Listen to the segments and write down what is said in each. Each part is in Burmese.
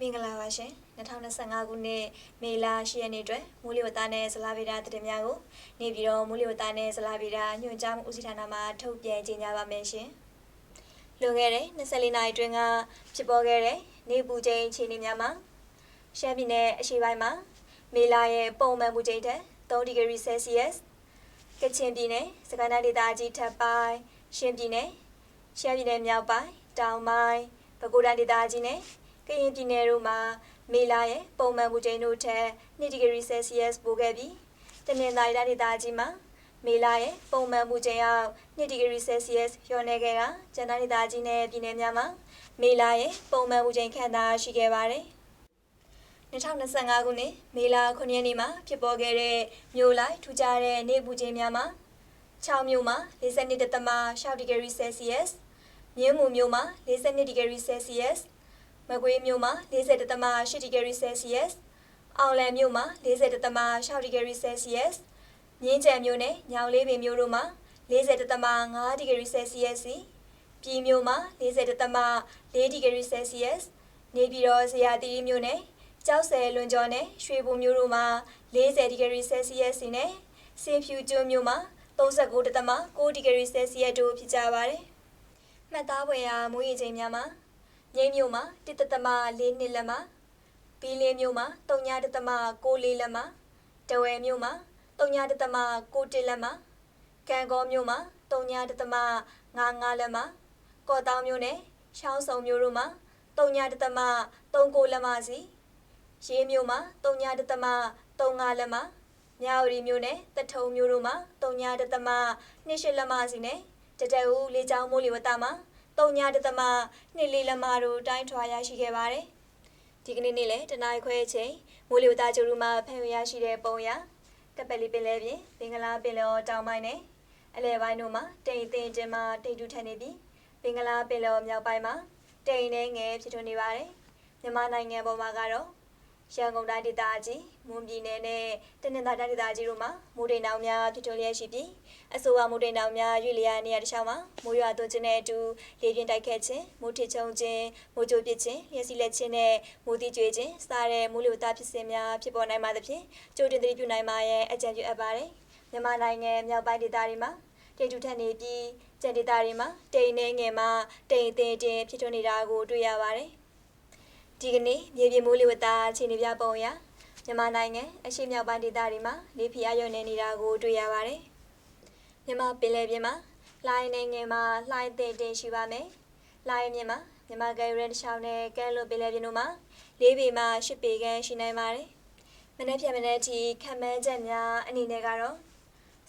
မင်္ဂလာပါရှင်2025ခုနှစ်မေလ10ရက်နေ့အတွက်မူလီဝတ္တနဲ့ဇလာဗေဒသတင်းများကိုနေပြည်တော်မူလီဝတ္တနဲ့ဇလာဗေဒညွှန်ကြားမှုဦးစီးဌာနမှထုတ်ပြန်ကြေညာပါမယ်ရှင်လွန်ခဲ့တဲ့24နာရီအတွင်းကဖြစ်ပေါ်ခဲ့တဲ့နေပူချိန်အခြေအနေများမှာရှမ်းပြည်နယ်အရှေ့ပိုင်းမှာမေလရဲ့ပုံမှန်ပူချိန်ထက်3ဒီဂရီဆယ်စီယပ်ကချင်ပြည်နယ်စကိုင်းတိုင်းဒေသကြီးထပ်ပိုင်းရှမ်းပြည်နယ်ရှမ်းပြည်နယ်မြောက်ပိုင်းတောင်ပိုင်းပဲခူးတိုင်းဒေသကြီးနဲ့ ကရင်ပြည်နယ်တို့မှာမေလရဲ့ပုံမှန်ပူချိန်တို့ထက်2ဒီဂရီဆယ်စီယပ်ပိုခဲ့ပြီးတနင်္သာရီတိုင်းဒေသကြီးမှာမေလရဲ့ပုံမှန်ပူချိန်အောက်2ဒီဂရီဆယ်စီယပ်လျော့နေခဲ့တာကျန်တိုင်းဒေသကြီးနဲ့ပြည်နယ်များမှာမေလရဲ့ပုံမှန်ပူချိန်ခန့်သာရှိခဲ့ပါတယ်2025ခုနှစ်မေလ9ရက်နေ့မှာဖြစ်ပေါ်ခဲ့တဲ့မြို့လိုက်ထူးခြားတဲ့နေပူချိန်များမှာ6မြို့မှာ42.6ဒီဂရီဆယ်စီယပ်မြင်းမူမြို့မှာ42ဒီဂရီဆယ်စီယပ် မကွေးမြို့မှာ40.8ဒီဂရီဆယ်စီယပ်အောင်လံမြို့မှာ40.6ဒီဂရီဆယ်စီယပ်မြင်းကြံမြို့နဲ့ညောင်လေးပင်မြို့တို့မှာ40.5ဒီဂရီဆယ်စီယပ်စီပြည်မြို့မှာ40.4ဒီဂရီဆယ်စီယပ်နေပြည်တော်ဇရာတိမြို့နဲ့ကျောက်ဆယ်လွန်ကျော်နဲ့ရွှေဘုံမြို့တို့မှာ40ဒီဂရီဆယ်စီယပ်စီနဲ့စင်ဖြူကျွန်းမြို့မှာ39.6ဒီဂရီဆယ်စီယပ်တို့ဖြစ်ကြပါတယ်။မှတ်သားဖွယ်ရာမူရည်ချိန်များမှာ မြိတ်မြို့မှာ1.4နှစ်လက်မှာဘီလင်းမြို့မှာ3.6လက်မှာတဝယ်မြို့မှာ3.6လက်မှာကံကောမြို့မှာ3.55လက်မှာကော့တောင်မြို့နယ်ရှောင်းစုံမြို့တို့မှာ3.39လက်မှာစီရေးမြို့မှာ3.35လက်မှာမြောက်ရီမြို့နယ်တထုံမြို့တို့မှာ3.28လက်မှာစီနဲ့တတအူလေးချောင်းမိုးလေဝ သမှာ3.2လေးလက်မှာတို့တိုင်းထွာရရှိခဲ့ပါတယ်။ဒီကနေ့နေ့လည်းတနင်္ဂနွေခွဲအချိန်မိုးလေဝသကြိုးရူမှာဖန်ရရှိတဲ့ပုံရကပလီပင်လဲပြင်ဘင်္ဂလားပင်လယ်တောင်ပိုင်းနဲ့အလဲပိုင်းတို့မှာတိမ်သိမ်တင်မှာတိတ်တူထက်နေပြီးဘင်္ဂလားပင်လယ်မြောက်ပိုင်းမှာတိမ်နဲ့ငယ်ဖြစ်ထွန်းနေပါတယ်။မြန်မာနိုင်ငံပေါ်မှာကတော့ ရန်ကုန်တိုင်းဒေသကြီးမွန်ပြည်နယ်နဲ့တနင်္သာရီတိုင်းဒေသကြီးတို့မှာမိုးတိမ်တောင်များဖြစ်ထွန်းလျက်ရှိပြီးအဆိုပါမိုးတိမ်တောင်များရွေ့လျားနေရာတစ်လျှောက်မှာမိုးရွာသွန်းခြင်းနဲ့အတူလေပြင်းတိုက်ခတ်ခြင်းမိုးထစ်ချုံခြင်းမိုးကြိုပစ်ခြင်းလျှက်စီလက်ခြင်းနဲ့မိုးတိကျွေးခြင်းစတဲ့မိုးလေဝသဖြစ်စဉ်များဖြစ်ပေါ်နိုင်ပါသဖြင့်ကြိုတင်သတိပြုနိုင်ပါရဲ့အကြံပြုအပ်ပါတယ်မြန်မာနိုင်ငံမြောက်ပိုင်းဒေသတွေမှာတိတ်တူထက်နေပြီးကျန်ဒေသတွေမှာတိမ်နေငယ်မှာတိမ်အသေးတင်ဖြစ်ထွန်းနေတာကိုတွေ့ရပါတယ် ဒီကနေ့မြေပြင်မိုးလေဝသအခြေအနေပြပုံအရမြန်မာနိုင်ငံအရှေ့မြောက်ပိုင်းဒေသတွေမှာလေဖိအားလျော့နေနေတာကိုတွေ့ရပါတယ်။မြန်မာပင်လယ်ပြင်မှာလှိုင်းနိုင်ငံမှာလှိုင်းတင်တင်ရှိပါမယ်။လှိုင်းမြင့်မှာမြန်မာကယ်ရန်ရှောင်းနဲ့ကဲလွန်ပင်လယ်ပြင်တို့မှာ၄ပေမှ၈ပေခန့်ရှိနိုင်ပါတယ်။မနေ့ဖြန်မနေ့ထိခံမှန်းချက်များအနေနဲ့ကတော့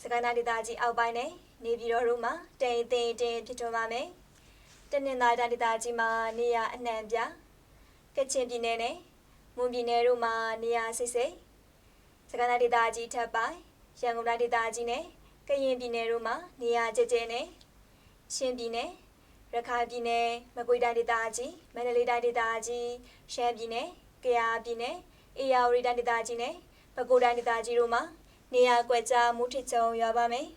စကိုင်းတိုင်းဒေသကြီးအောက်ပိုင်းနဲ့နေပြည်တော်တို့မှာတိမ်တင်တင်ဖြစ်ထွန်းပါမယ်။တနင်္သာရီတိုင်းဒေသကြီးမှာနေရအနှံ့ပြ ကချင်ပြည်နယ်နဲ့မွန်ပြည်နယ်တို့မှာနေရာစိစိစကိုင်းတိုင်းဒေသကြီးထပ်ပိုင်းရန်ကုန်တိုင်းဒေသကြီးနဲ့ကရင်ပြည်နယ်တို့မှာနေရာကျကျနဲ့ချင်းပြည်နယ်ရခိုင်ပြည်နယ်မကွေးတိုင်းဒေသကြီးမန္တလေးတိုင်းဒေသကြီးရှမ်းပြည်နယ်ကယားပြည်နယ်အေရဝတီတိုင်းဒေသကြီးနဲ့ပဲခူးတိုင်းဒေသကြီးတို့မှာနေရာကွက်ကြားမူထစ်ချုံရွာပါမယ်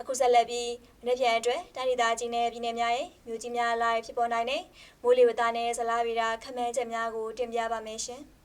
အခုဆက်လက်ပြီးမနေ့ပြန်အတွက်တိုင်းဒေသကြီးနဲ့ပြည်နယ်များရဲ့မြို့ကြီးများလိုက်ဖြစ်ပေါ်နိုင်တဲ့မိုးလေဝသနဲ့ဇလားဗေဒခန့်မှန်းချက်များကိုတင်ပြပါမယ်ရှင်။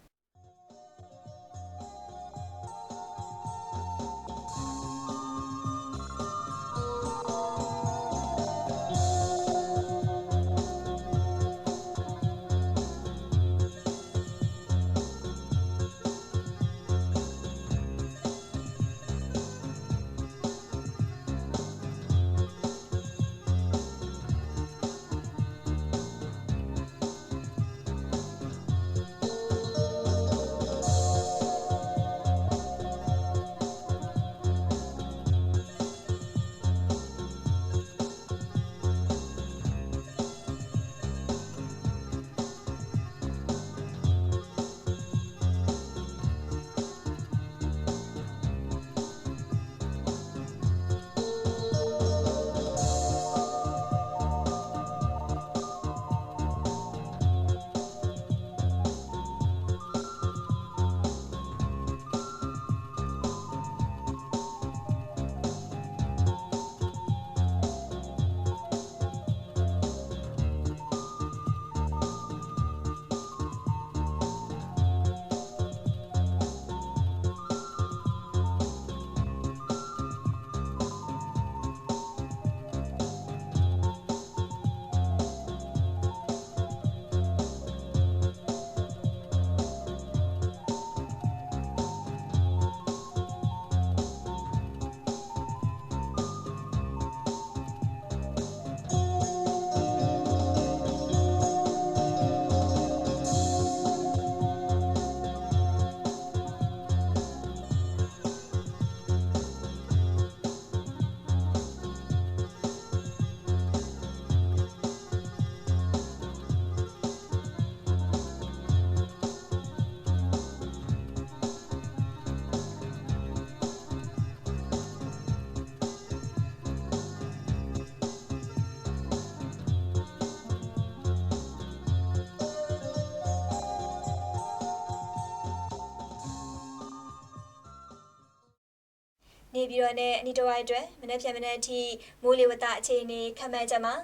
နေပြည်တော်နဲ့အနီးတစ်ဝိုက်အတွက်မနေ့ဖြန်မနေ့အထိမိုးလေဝသအခြေအနေခန့်မှန်းချက်မှာ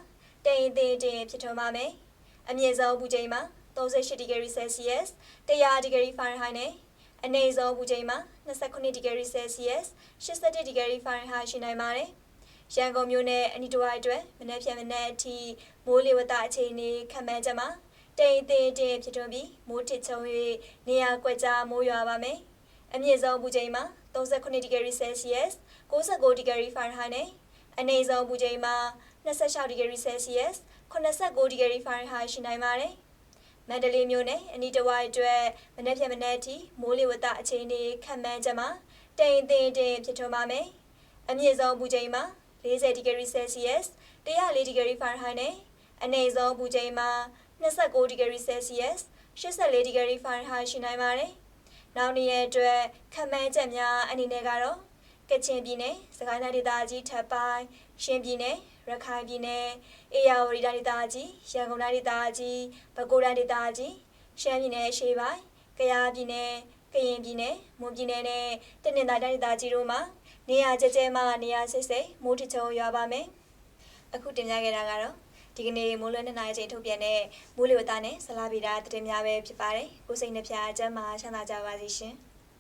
တိမ်အသေးတင်ဖြစ်ထွန်းပါမယ်။အမြင့်ဆုံးပူချိန်မှာ38ဒီဂရီ Celsius 100ဒီဂရီ Fahrenheit နဲ့အနည်းဆုံးပူချိန်မှာ29ဒီဂရီ Celsius 81ဒီဂရီ Fahrenheit ရှိနိုင်ပါတယ်။ရန်ကုန်မြို့နဲ့အနီးတစ်ဝိုက်အတွက်မနေ့ဖြန်မနေ့အထိမိုးလေဝသအခြေအနေခန့်မှန်းချက်မှာတိမ်အသေးတင်ဖြစ်ထွန်းပြီးမိုးထစ်ချုံ၍နေရာကွက်ကြားမိုးရွာပါမယ်။အမြင့်ဆုံးပူချိန်မှာ 39ဒီဂရီ Celsius 69ဒီဂရီ Fahrenheit နဲ့အနည်းဆုံးပူချိန်မှာ26ဒီဂရီ Celsius 89ဒီဂရီ Fahrenheit ရှိနိုင်ပါတယ်။မန္တလေးမြို့နယ်အနီးတစ်ဝိုက်အတွက်မနေ့ဖြန်မနေ့အထိမိုးလေဝသအခြေအနေခန့်မှန်းချက်မှာတိမ်တင်တင်ဖြစ်ထွန်းပါမယ်။အမြင့်ဆုံးပူချိန်မှာ40ဒီဂရီ Celsius 104ဒီဂရီ Fahrenheit နဲ့အနည်းဆုံးပူချိန်မှာ29ဒီဂရီ Celsius 84ဒီဂရီ Fahrenheit ရှိနိုင်ပါတယ်။ နောက်နေ့ရက်အတွက်ခန့်မှန်းချက်များအနေနဲ့ကတော့ကချင်ပြည်နယ်၊စကိုင်းတိုင်းဒေသကြီးထပ်ပိုင်း၊ရှမ်းပြည်နယ်၊ရခိုင်ပြည်နယ်၊အေရဝတီတိုင်းဒေသကြီး၊ရန်ကုန်တိုင်းဒေသကြီး၊ပဲခူးတိုင်းဒေသကြီး၊ရှမ်းပြည်နယ်ရှေ့ပိုင်း၊ကယားပြည်နယ်၊ကရင်ပြည်နယ်၊မွန်ပြည်နယ်နဲ့တနင်္သာရီတိုင်းဒေသကြီးတို့မှာနေရာကျကျမှနေရာစိတ်စိတ်မိုးထချုံရွာပါမယ်။အခုတင်ပြခဲ့တာကတော့ ဒီကနေ့မိုးလွယ်နှစ်နာရီချိန်ထုတ်ပြန်တဲ့မိုးလေဝသနဲ့ဆလာဗီတာသတင်းများပဲဖြစ်ပါတယ်။ကိုစိတ်နှပြအကျမ်းမှာချမ်းသာကြပါစေရှင်။